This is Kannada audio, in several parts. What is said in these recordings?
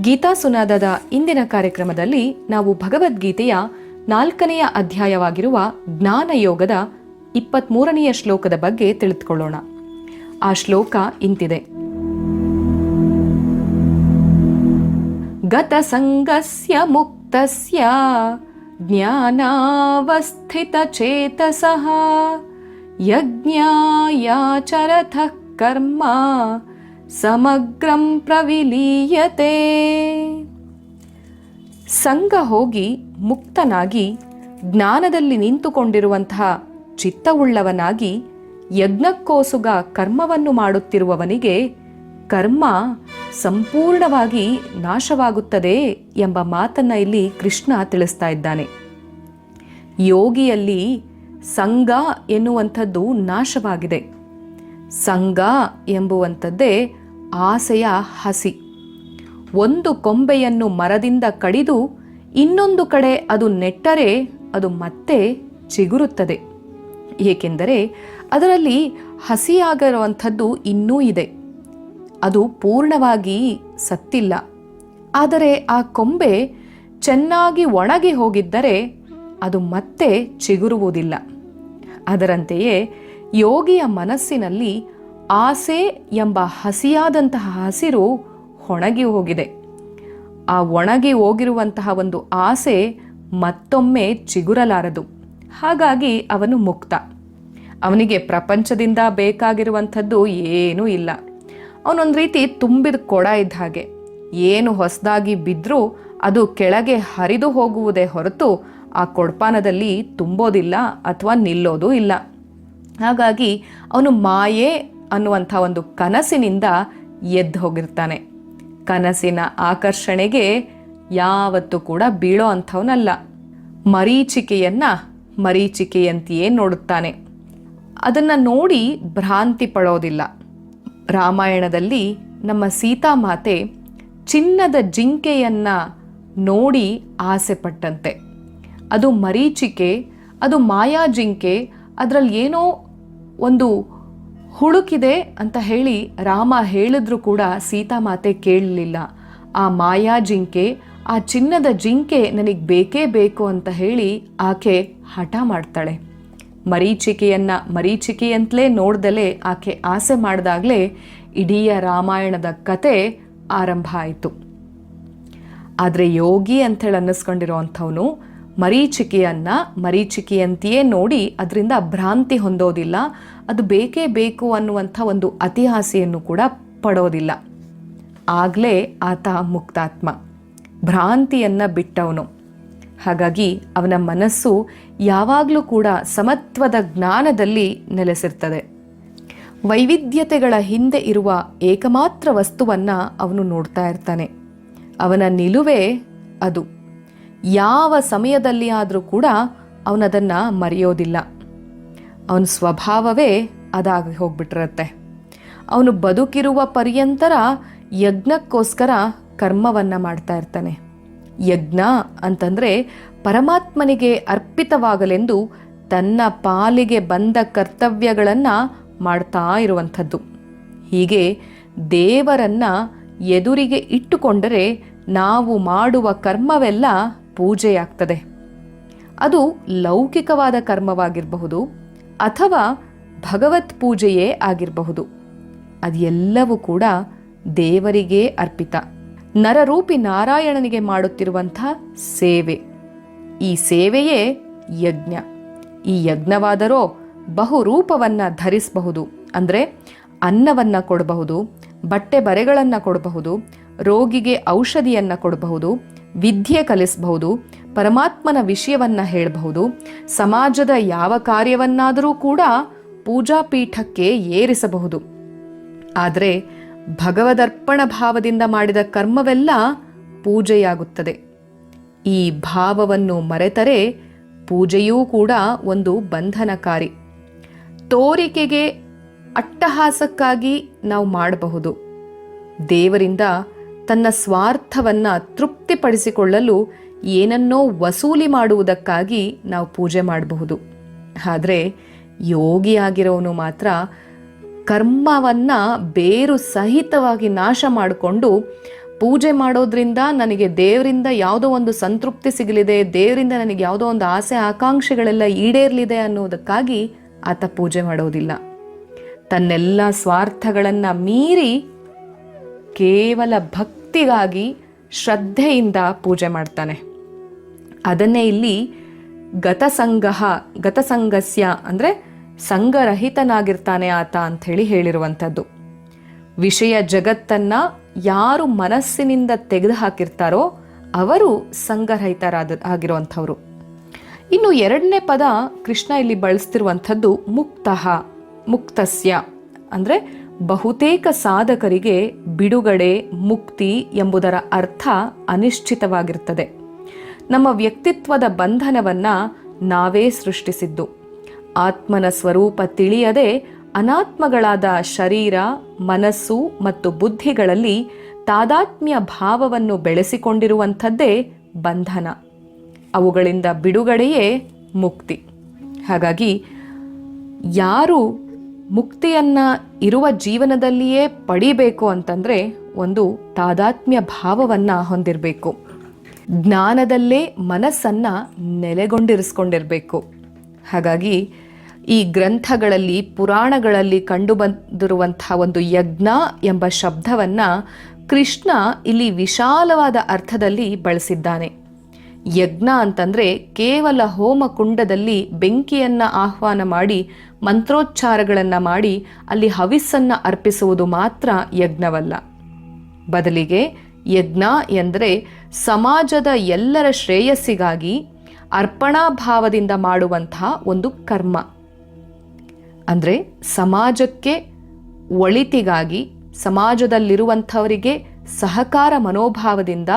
ಗೀತಾ ಸುನಾದದ ಇಂದಿನ ಕಾರ್ಯಕ್ರಮದಲ್ಲಿ ನಾವು ಭಗವದ್ಗೀತೆಯ ನಾಲ್ಕನೆಯ ಅಧ್ಯಾಯವಾಗಿರುವ ಜ್ಞಾನಯೋಗದ ಇಪ್ಪತ್ಮೂರನೆಯ ಶ್ಲೋಕದ ಬಗ್ಗೆ ತಿಳಿದುಕೊಳ್ಳೋಣ. ಆ ಶ್ಲೋಕ ಇಂತಿದೆ. ಗತಸಂಗಸ್ಯ ಮುಕ್ತಸ್ಯ ಜ್ಞಾನಾವಸ್ಥಿತಚೇತಸಃ ಯಜ್ಞಾಯಾಚರಥ ಕರ್ಮ ಸಮಗ್ರಂ ಪ್ರವಿಲೀಯತೆ. ಸಂಘ ಹೋಗಿ ಮುಕ್ತನಾಗಿ ಜ್ಞಾನದಲ್ಲಿ ನಿಂತುಕೊಂಡಿರುವಂತಹ ಚಿತ್ತವುಳ್ಳವನಾಗಿ ಯಜ್ಞಕ್ಕೋಸುಗ ಕರ್ಮವನ್ನು ಮಾಡುತ್ತಿರುವವನಿಗೆ ಕರ್ಮ ಸಂಪೂರ್ಣವಾಗಿ ನಾಶವಾಗುತ್ತದೆ ಎಂಬ ಮಾತನ್ನ ಇಲ್ಲಿ ಕೃಷ್ಣ ತಿಳಿಸ್ತಾ ಇದ್ದಾನೆ. ಯೋಗಿಯಲ್ಲಿ ಸಂಘ ಎನ್ನುವಂಥದ್ದು ನಾಶವಾಗಿದೆ. ಸಂಘ ಎಂಬುವಂಥದ್ದೇ ಆಸೆಯ ಹಸಿ. ಒಂದು ಕೊಂಬೆಯನ್ನು ಮರದಿಂದ ಕಡಿದು ಇನ್ನೊಂದು ಕಡೆ ಅದು ನೆಟ್ಟರೆ ಅದು ಮತ್ತೆ ಚಿಗುರುತ್ತದೆ. ಏಕೆಂದರೆ ಅದರಲ್ಲಿ ಹಸಿಯಾಗಿರುವಂಥದ್ದು ಇನ್ನೂ ಇದೆ. ಅದು ಪೂರ್ಣವಾಗಿ ಸತ್ತಿಲ್ಲ. ಆದರೆ ಆ ಕೊಂಬೆ ಚೆನ್ನಾಗಿ ಒಣಗಿ ಹೋಗಿದ್ದರೆ ಅದು ಮತ್ತೆ ಚಿಗುರುವುದಿಲ್ಲ. ಅದರಂತೆಯೇ ಯೋಗಿಯ ಮನಸ್ಸಿನಲ್ಲಿ ಆಸೆ ಎಂಬ ಹಸಿಯಾದಂತಹ ಹಸಿರು ಒಣಗಿ ಹೋಗಿದೆ. ಆ ಒಣಗಿ ಹೋಗಿರುವಂತಹ ಒಂದು ಆಸೆ ಮತ್ತೊಮ್ಮೆ ಚಿಗುರಲಾರದು. ಹಾಗಾಗಿ ಅವನು ಮುಕ್ತ. ಅವನಿಗೆ ಪ್ರಪಂಚದಿಂದ ಬೇಕಾಗಿರುವಂಥದ್ದು ಏನೂ ಇಲ್ಲ. ಅವನೊಂದು ರೀತಿ ತುಂಬಿದ ಕೊಡ ಇದ್ದ ಹಾಗೆ. ಏನು ಹೊಸದಾಗಿ ಬಿದ್ದರೂ ಅದು ಕೆಳಗೆ ಹರಿದು ಹೋಗುವುದೇ ಹೊರತು ಆ ಕೊಡ್ಪಾನದಲ್ಲಿ ತುಂಬೋದಿಲ್ಲ ಅಥವಾ ನಿಲ್ಲೋದೂ ಇಲ್ಲ. ಹಾಗಾಗಿ ಅವನು ಮಾಯೆ ಅನ್ನುವಂಥ ಒಂದು ಕನಸಿನಿಂದ ಎದ್ದು ಹೋಗಿರ್ತಾನೆ. ಕನಸಿನ ಆಕರ್ಷಣೆಗೆ ಯಾವತ್ತೂ ಕೂಡ ಬೀಳೋ ಅಂಥವನಲ್ಲ. ಮರೀಚಿಕೆಯನ್ನ ಮರೀಚಿಕೆಯಂತೆಯೇ ನೋಡುತ್ತಾನೆ. ಅದನ್ನು ನೋಡಿ ಭ್ರಾಂತಿ ಪಡೋದಿಲ್ಲ. ರಾಮಾಯಣದಲ್ಲಿ ನಮ್ಮ ಸೀತಾಮಾತೆ ಚಿನ್ನದ ಜಿಂಕೆಯನ್ನ ನೋಡಿ ಆಸೆ ಪಟ್ಟಂತೆ. ಅದು ಮರೀಚಿಕೆ, ಅದು ಮಾಯಾ ಜಿಂಕೆ, ಅದರಲ್ಲಿ ಏನೋ ಒಂದು ಹುಳುಕಿದೆ ಅಂತ ಹೇಳಿ ರಾಮ ಹೇಳಿದ್ರೂ ಕೂಡ ಸೀತಾಮಾತೆ ಕೇಳಲಿಲ್ಲ. ಆ ಮಾಯಾ ಜಿಂಕೆ, ಆ ಚಿನ್ನದ ಜಿಂಕೆ ನನಗೆ ಬೇಕೇ ಬೇಕು ಅಂತ ಹೇಳಿ ಆಕೆ ಹಠ ಮಾಡ್ತಾಳೆ. ಮರೀಚಿಕೆಯನ್ನ ಮರೀಚಿಕೆಯಂತಲೇ ನೋಡ್ದಲೇ ಆಕೆ ಆಸೆ ಮಾಡಿದಾಗಲೇ ಇಡೀ ರಾಮಾಯಣದ ಕತೆ ಆರಂಭ ಆಯಿತು. ಆದರೆ ಯೋಗಿ ಅಂಥೇಳಿ ಅನ್ನಿಸ್ಕೊಂಡಿರೋವಂಥವನು ಮರೀಚಿಕೆಯನ್ನ ಮರೀಚಿಕೆಯಂತೆಯೇ ನೋಡಿ ಅದರಿಂದ ಭ್ರಾಂತಿ ಹೊಂದೋದಿಲ್ಲ. ಅದು ಬೇಕೇ ಬೇಕು ಅನ್ನುವಂಥ ಒಂದು ಅತಿಹಾಸೆಯನ್ನು ಕೂಡ ಪಡೋದಿಲ್ಲ. ಆಗಲೇ ಆತ ಮುಕ್ತಾತ್ಮ. ಭ್ರಾಂತಿಯನ್ನು ಬಿಟ್ಟವನು. ಹಾಗಾಗಿ ಅವನ ಮನಸ್ಸು ಯಾವಾಗಲೂ ಕೂಡ ಸಮತ್ವದ ಜ್ಞಾನದಲ್ಲಿ ನೆಲೆಸಿರ್ತದೆ. ವೈವಿಧ್ಯತೆಗಳ ಹಿಂದೆ ಇರುವ ಏಕಮಾತ್ರ ವಸ್ತುವನ್ನು ಅವನು ನೋಡ್ತಾ ಇರ್ತಾನೆ. ಅವನ ನಿಲುವೇ ಅದು. ಯಾವ ಸಮಯದಲ್ಲಿ ಆದರೂ ಕೂಡ ಅವನದನ್ನು ಮರೆಯೋದಿಲ್ಲ. ಅವನ ಸ್ವಭಾವವೇ ಅದಾಗಿ ಹೋಗ್ಬಿಟ್ಟಿರುತ್ತೆ. ಅವನು ಬದುಕಿರುವ ಪರ್ಯಂತರ ಯಜ್ಞಕ್ಕೋಸ್ಕರ ಕರ್ಮವನ್ನು ಮಾಡ್ತಾ ಇರ್ತಾನೆ. ಯಜ್ಞ ಅಂತಂದರೆ ಪರಮಾತ್ಮನಿಗೆ ಅರ್ಪಿತವಾಗಲೆಂದು ತನ್ನ ಪಾಲಿಗೆ ಬಂದ ಕರ್ತವ್ಯಗಳನ್ನು ಮಾಡ್ತಾ ಇರುವಂಥದ್ದು. ಹೀಗೆ ದೇವರನ್ನ ಎದುರಿಗೆ ಇಟ್ಟುಕೊಂಡರೆ ನಾವು ಮಾಡುವ ಕರ್ಮವೆಲ್ಲ ಪೂಜೆಯಾಗ್ತದೆ. ಅದು ಲೌಕಿಕವಾದ ಕರ್ಮವಾಗಿರಬಹುದು ಅಥವಾ ಭಗವತ್ ಪೂಜೆಯೇ ಆಗಿರಬಹುದು. ಅದೆಲ್ಲವೂ ಕೂಡ ದೇವರಿಗೇ ಅರ್ಪಿತ. ನರರೂಪಿ ನಾರಾಯಣನಿಗೆ ಮಾಡುತ್ತಿರುವಂಥ ಸೇವೆ. ಈ ಸೇವೆಯೇ ಯಜ್ಞ. ಈ ಯಜ್ಞವಾದರೋ ಬಹುರೂಪವನ್ನು ಧರಿಸಬಹುದು. ಅಂದರೆ ಅನ್ನವನ್ನು ಕೊಡಬಹುದು ಬಟ್ಟೆ ಬರೆಗಳನ್ನು ಕೊಡಬಹುದು, ರೋಗಿಗೆ ಔಷಧಿಯನ್ನು ಕೊಡಬಹುದು ವಿದ್ಯೆ ಕಲಿಸಬಹುದು, ಪರಮಾತ್ಮನ ವಿಷಯವನ್ನು ಹೇಳಬಹುದು, ಸಮಾಜದ ಯಾವ ಕಾರ್ಯವನ್ನಾದರೂ ಕೂಡ ಪೂಜಾ ಪೀಠಕ್ಕೆ ಏರಿಸಬಹುದು. ಆದರೆ ಭಗವದರ್ಪಣ ಭಾವದಿಂದ ಮಾಡಿದ ಕರ್ಮವೆಲ್ಲ ಪೂಜೆಯಾಗುತ್ತದೆ. ಈ ಭಾವವನ್ನು ಮರೆತರೆ ಪೂಜೆಯೂ ಕೂಡ ಒಂದು ಬಂಧನಕಾರಿ. ತೋರಿಕೆಗೆ ಅಟ್ಟಹಾಸಕ್ಕಾಗಿ ನಾವು ಮಾಡಬಹುದು. ದೇವರಿಂದ ತನ್ನ ಸ್ವಾರ್ಥವನ್ನು ತೃಪ್ತಿಪಡಿಸಿಕೊಳ್ಳಲು ಏನನ್ನೋ ವಸೂಲಿ ಮಾಡುವುದಕ್ಕಾಗಿ ನಾವು ಪೂಜೆ ಮಾಡಬಹುದು. ಆದರೆ ಯೋಗಿಯಾಗಿರೋನು ಮಾತ್ರ ಕರ್ಮವನ್ನು ಬೇರು ಸಹಿತವಾಗಿ ನಾಶ ಮಾಡಿಕೊಂಡು ಪೂಜೆ ಮಾಡೋದ್ರಿಂದ ನನಗೆ ದೇವರಿಂದ ಯಾವುದೋ ಒಂದು ಸಂತೃಪ್ತಿ ಸಿಗಲಿದೆ, ದೇವರಿಂದ ನನಗೆ ಯಾವುದೋ ಒಂದು ಆಸೆ, ಆಕಾಂಕ್ಷೆಗಳೆಲ್ಲ ಈಡೇರಲಿದೆ ಅನ್ನೋದಕ್ಕಾಗಿ ಆತ ಪೂಜೆ ಮಾಡೋದಿಲ್ಲ. ತನ್ನೆಲ್ಲ ಸ್ವಾರ್ಥಗಳನ್ನು ಮೀರಿ ಕೇವಲ ಭಕ್ತಿಗಾಗಿ ಶ್ರದ್ಧೆಯಿಂದ ಪೂಜೆ ಮಾಡ್ತಾನೆ. ಅದನ್ನೇ ಇಲ್ಲಿ ಗತಸಂಗಹ, ಗತಸಂಗಸ್ಯ ಅಂದರೆ ಸಂಘರಹಿತನಾಗಿರ್ತಾನೆ ಆತ ಅಂಥೇಳಿ ಹೇಳಿರುವಂಥದ್ದು. ವಿಷಯ ಜಗತ್ತನ್ನ ಯಾರು ಮನಸ್ಸಿನಿಂದ ತೆಗೆದು ಹಾಕಿರ್ತಾರೋ ಅವರು ಸಂಘರಹಿತರಾದ, ಆಗಿರುವಂಥವ್ರು. ಇನ್ನು ಎರಡನೇ ಪದ ಕೃಷ್ಣ ಇಲ್ಲಿ ಬಳಸ್ತಿರುವಂಥದ್ದು ಮುಕ್ತಃ, ಮುಕ್ತಸ್ಯ ಅಂದರೆ ಬಹುತೇಕ ಸಾಧಕರಿಗೆ ಬಿಡುಗಡೆ ಮುಕ್ತಿ ಎಂಬುದರ ಅರ್ಥ ಅನಿಶ್ಚಿತವಾಗಿರ್ತದೆ ನಮ್ಮ ವ್ಯಕ್ತಿತ್ವದ ಬಂಧನವನ್ನ ನಾವೇ ಸೃಷ್ಟಿಸಿದ್ದು. ಆತ್ಮನ ಸ್ವರೂಪ ತಿಳಿಯದೆ ಅನಾತ್ಮಗಳಾದ ಶರೀರ, ಮನಸ್ಸು ಮತ್ತು ಬುದ್ಧಿಗಳಲ್ಲಿ ತಾದಾತ್ಮ್ಯ ಭಾವವನ್ನು ಬೆಳೆಸಿಕೊಂಡಿರುವಂಥದ್ದೇ ಬಂಧನ. ಅವುಗಳಿಂದ ಬಿಡುಗಡೆಯೇ ಮುಕ್ತಿ. ಹಾಗಾಗಿ ಯಾರು ಮುಕ್ತಿಯನ್ನ ಇರುವ ಜೀವನದಲ್ಲಿಯೇ ಪಡಿಬೇಕು ಅಂತಂದ್ರೆ ಒಂದು ತಾದಾತ್ಮ್ಯ ಭಾವವನ್ನ ಹೊಂದಿರಬೇಕು. ಜ್ಞಾನದಲ್ಲೇ ಮನಸ್ಸನ್ನ ನೆಲೆಗೊಂಡಿರಿಸ್ಕೊಂಡಿರಬೇಕು. ಹಾಗಾಗಿ ಈ ಗ್ರಂಥಗಳಲ್ಲಿ, ಪುರಾಣಗಳಲ್ಲಿ ಕಂಡುಬಂದಿರುವಂಥ ಒಂದು ಯಜ್ಞ ಎಂಬ ಶಬ್ದವನ್ನು ಕೃಷ್ಣ ಇಲ್ಲಿ ವಿಶಾಲವಾದ ಅರ್ಥದಲ್ಲಿ ಬಳಸಿದ್ದಾನೆ. ಯಜ್ಞ ಅಂತಂದ್ರೆ ಕೇವಲ ಹೋಮ ಕುಂಡದಲ್ಲಿ ಬೆಂಕಿಯನ್ನ ಆಹ್ವಾನ ಮಾಡಿ, ಮಂತ್ರೋಚ್ಚಾರಗಳನ್ನು ಮಾಡಿ, ಅಲ್ಲಿ ಹವಿಸ್ಸನ್ನು ಅರ್ಪಿಸುವುದು ಮಾತ್ರ ಯಜ್ಞವಲ್ಲ. ಬದಲಿಗೆ ಯಜ್ಞ ಎಂದರೆ ಸಮಾಜದ ಎಲ್ಲರ ಶ್ರೇಯಸ್ಸಿಗಾಗಿ ಅರ್ಪಣಾ ಭಾವದಿಂದ ಮಾಡುವಂತಹ ಒಂದು ಕರ್ಮ. ಅಂದರೆ ಸಮಾಜಕ್ಕೆ ಒಳಿತಿಗಾಗಿ, ಸಮಾಜದಲ್ಲಿರುವಂಥವರಿಗೆ ಸಹಕಾರ ಮನೋಭಾವದಿಂದ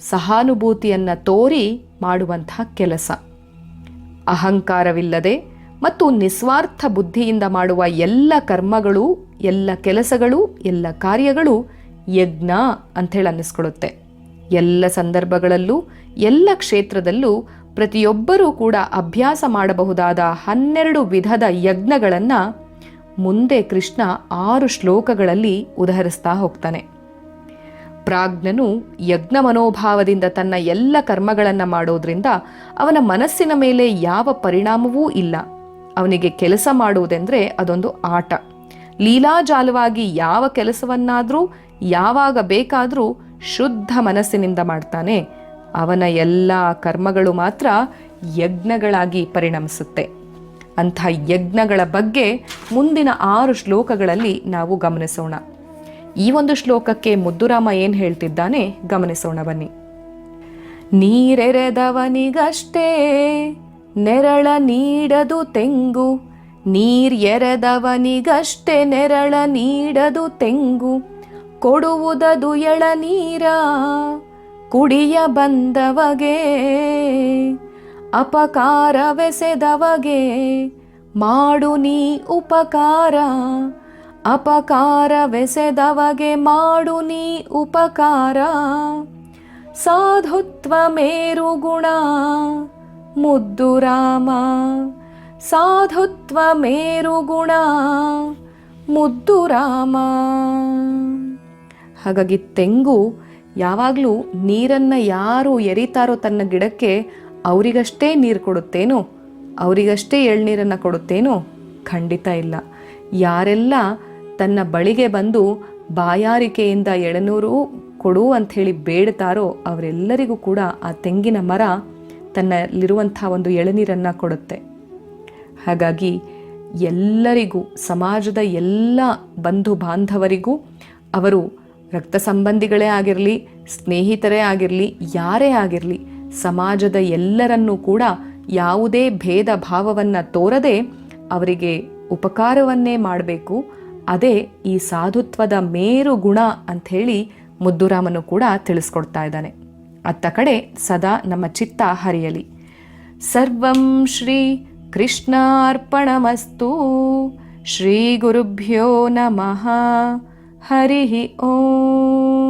ಸಹಾನುಭೂತಿಯನ್ನು ತೋರಿ ಮಾಡುವಂತಹ ಕೆಲಸ. ಅಹಂಕಾರವಿಲ್ಲದೆ ಮತ್ತು ನಿಸ್ವಾರ್ಥ ಬುದ್ಧಿಯಿಂದ ಮಾಡುವ ಎಲ್ಲ ಕರ್ಮಗಳು, ಎಲ್ಲ ಕೆಲಸಗಳು, ಎಲ್ಲ ಕಾರ್ಯಗಳು ಯಜ್ಞ ಅಂಥೇಳಿ ಅನ್ನಿಸ್ಕೊಳ್ಳುತ್ತೆ. ಎಲ್ಲ ಸಂದರ್ಭಗಳಲ್ಲೂ, ಎಲ್ಲ ಕ್ಷೇತ್ರದಲ್ಲೂ ಪ್ರತಿಯೊಬ್ಬರೂ ಕೂಡ ಅಭ್ಯಾಸ ಮಾಡಬಹುದಾದ ಹನ್ನೆರಡು ವಿಧದ ಯಜ್ಞಗಳನ್ನು ಮುಂದೆ ಕೃಷ್ಣ ಆರು ಶ್ಲೋಕಗಳಲ್ಲಿ ಉದಹರಿಸ್ತಾ ಹೋಗ್ತಾನೆ. ಪ್ರಾಜ್ಞನು ಯಜ್ಞ ಮನೋಭಾವದಿಂದ ತನ್ನ ಎಲ್ಲ ಕರ್ಮಗಳನ್ನು ಮಾಡೋದ್ರಿಂದ ಅವನ ಮನಸ್ಸಿನ ಮೇಲೆ ಯಾವ ಪರಿಣಾಮವೂ ಇಲ್ಲ. ಅವನಿಗೆ ಕೆಲಸ ಮಾಡುವುದೆಂದರೆ ಅದೊಂದು ಆಟ. ಲೀಲಾಜಾಲವಾಗಿ ಯಾವ ಕೆಲಸವನ್ನಾದರೂ, ಯಾವಾಗ ಬೇಕಾದರೂ ಶುದ್ಧ ಮನಸ್ಸಿನಿಂದ ಮಾಡ್ತಾನೆ. ಅವನ ಎಲ್ಲ ಕರ್ಮಗಳು ಮಾತ್ರ ಯಜ್ಞಗಳಾಗಿ ಪರಿಣಮಿಸುತ್ತೆ. ಅಂಥ ಯಜ್ಞಗಳ ಬಗ್ಗೆ ಮುಂದಿನ ಆರು ಶ್ಲೋಕಗಳಲ್ಲಿ ನಾವು ಗಮನಿಸೋಣ. ಈ ಒಂದು ಶ್ಲೋಕಕ್ಕೆ ಮುದ್ದುರಾಮ ಏನು ಹೇಳ್ತಿದ್ದಾನೆ? ಗಮನಿಸೋಣ ಬನ್ನಿ. ನೀರೆರೆದವನಿಗಷ್ಟೇ, ನೆರಳ ನೀಡದು ತೆಂಗು. ನೀರ್ ಎರೆದವನಿಗಷ್ಟೇ ನೆರಳ ನೀಡದು ತೆಂಗು. ಕೊಡುವುದದು ಎಳನೀರ ಕುಡಿಯ ಬಂದವಗೆ. ಅಪಕಾರವೆಸೆದವಗೆ, ಮಾಡು ನೀ ಉಪಕಾರ. ಅಪಕಾರವೆಸೆದವಗೆ ಮಾಡು ನೀ ಉಪಕಾರ. ಸಾಧುತ್ವ ಮೇರು ಗುಣ, ಮುದ್ದು ರಾಮ. ಸಾಧುತ್ವ ಮೇರು ಗುಣ, ಮುದ್ದು ರಾಮ. ಹಾಗಾಗಿ ತೆಂಗು ಯಾವಾಗಲೂ ನೀರನ್ನು ಯಾರು ಎರಿತಾರೋ ತನ್ನ ಗಿಡಕ್ಕೆ ಅವರಿಗಷ್ಟೇ ನೀರು ಕೊಡುತ್ತೇನೋ, ಅವರಿಗಷ್ಟೇ ಎಳ್ನೀರನ್ನು ಕೊಡುತ್ತೇನೋ ಖಂಡಿತ ಇಲ್ಲ. ಯಾರೆಲ್ಲ ತನ್ನ ಬಳಿಗೆ ಬಂದು ಬಾಯಾರಿಕೆಯಿಂದ ಎಳನೂರು ಕೊಡು ಅಂಥೇಳಿ ಬೇಡ್ತಾರೋ ಅವರೆಲ್ಲರಿಗೂ ಕೂಡ ಆ ತೆಂಗಿನ ಮರ ತನ್ನಲ್ಲಿರುವಂಥ ಒಂದು ಎಳನೀರನ್ನು ಕೊಡುತ್ತೆ. ಹಾಗಾಗಿ ಎಲ್ಲರಿಗೂ, ಸಮಾಜದ ಎಲ್ಲ ಬಂಧು ಬಾಂಧವರಿಗೂ, ಅವರು ರಕ್ತ ಸಂಬಂಧಿಗಳೇ ಆಗಿರಲಿ, ಸ್ನೇಹಿತರೇ ಆಗಿರಲಿ, ಯಾರೇ ಆಗಿರಲಿ, ಸಮಾಜದ ಎಲ್ಲರನ್ನೂ ಕೂಡ ಯಾವುದೇ ಭೇದ ಭಾವವನ್ನು ತೋರದೆ ಅವರಿಗೆ ಉಪಕಾರವನ್ನೇ ಮಾಡಬೇಕು. ಅದೇ ಈ ಸಾಧುತ್ವದ ಮೇರು ಗುಣ ಅಂಥೇಳಿ ಮುದ್ದುರಾಮನು ಕೂಡ ತಿಳಿಸ್ಕೊಡ್ತಾ ಇದ್ದಾನೆ. ಅತ್ತ ಕಡೆ ಸದಾ ನಮ್ಮ ಚಿತ್ತ ಹರಿಯಲಿ. ಸರ್ವಂ ಶ್ರೀ ಕೃಷ್ಣಾರ್ಪಣಮಸ್ತು. ಶ್ರೀ ಗುರುಭ್ಯೋ ನಮಃ. ಹರಿ ಓಂ.